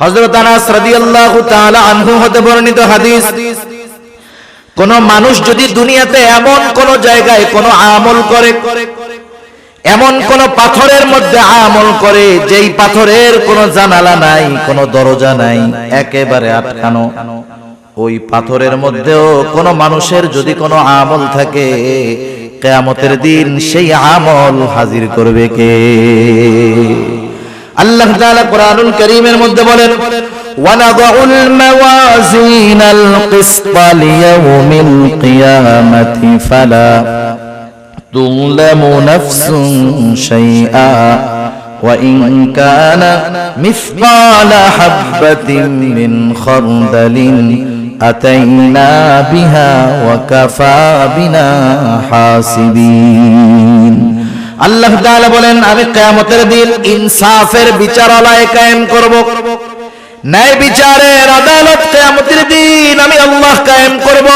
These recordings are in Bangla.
হযরত আনাস রাদিয়াল্লাহু তাআলা আনহু হতে বর্ণিত হাদিস, কোন মানুষ যদি দুনিয়াতে এমন কোন জায়গায় কোন আমল করে, এমন কোন পাথরের মধ্যে আমল করে, যেই পাথরের কোন জানালা নাই, কোন দরজা নাই, একেবারে আটকানো, ওই পাথরের মধ্যেও কোন মানুষের যদি কোনো আমল থাকে, কেয়ামতের দিন সেই আমল হাজির করবে কে? আল্লাহ তাআলা কোরআনুল কারীমের মধ্যে বলেন ونضع الموازين القسط ليوم القيامة فلا تظلم نفس شيئا وإن كان مثقال حبة من خردل أتينا بها وكفى بنا حاسبين আল্লাহ বলেন, আমি কিয়ামতের দিন ইনসাফের বিচারালয় কায়েম করব। ন্যায় বিচারের আদালত কিয়ামতের দিন আমি আল্লাহ কায়েম করব।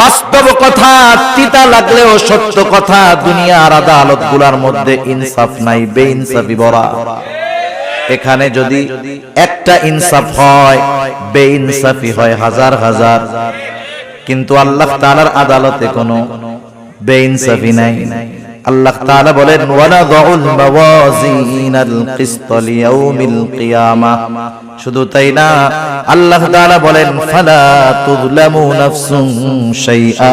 বাস্তব কথা, তিতা লাগলেও সত্য কথা, দুনিয়ার আদালতগুলার মধ্যে ইনসাফ নাই বে ইনসাফি ভরা। এখানে যদি একটা ইনসাফ হয়, বেইনসাফি হয় হাজার হাজার। কিন্তু আল্লাহ তাআলার আদালতে কোনো বে বেইনসাফি নাই। আল্লাহ তাআলা বলেন ওয়ালা দাউল মাওয়াজিনাল কিসত লিয়াউমিল কিয়ামা। শুধু তাই না, আল্লাহ তাআলা বলেন, ফালা তুযলামু নাফসুন শাইআ।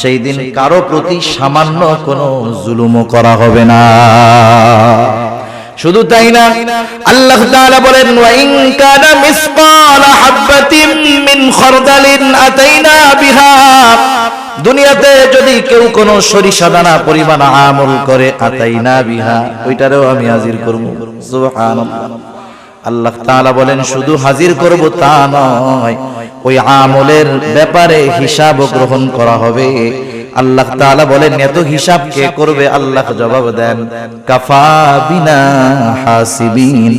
সেই দিন কারও প্রতি সামান্য কোনো জুলুমও করা হবে না। শুধু তাই না, আল্লাহ তাআলা বলেন, ওয়া ইন কানা মিসকালা হাববাতিন মিন খারদালিন আতাইনা বিহা দুনিয়াতে যদি কেউ কোনো সরিষা দানা পরিমাণ আমল করে, আতাইনা বিহা, ওইটারেও আমি হাজির করব। আল্লাহ তাআলা বলেন, শুধু হাজির করব তা নয়, ওই আমলের ব্যাপারে হিসাব গ্রহণ করা হবে। আল্লাহ তাআলা বলেন, এত হিসাব কে করবে? আল্লাহ জবাব দেন, কাফা বিনা হাসিবিন।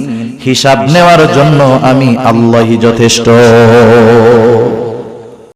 হিসাব নেওয়ার জন্য আমি আল্লাহই যথেষ্ট।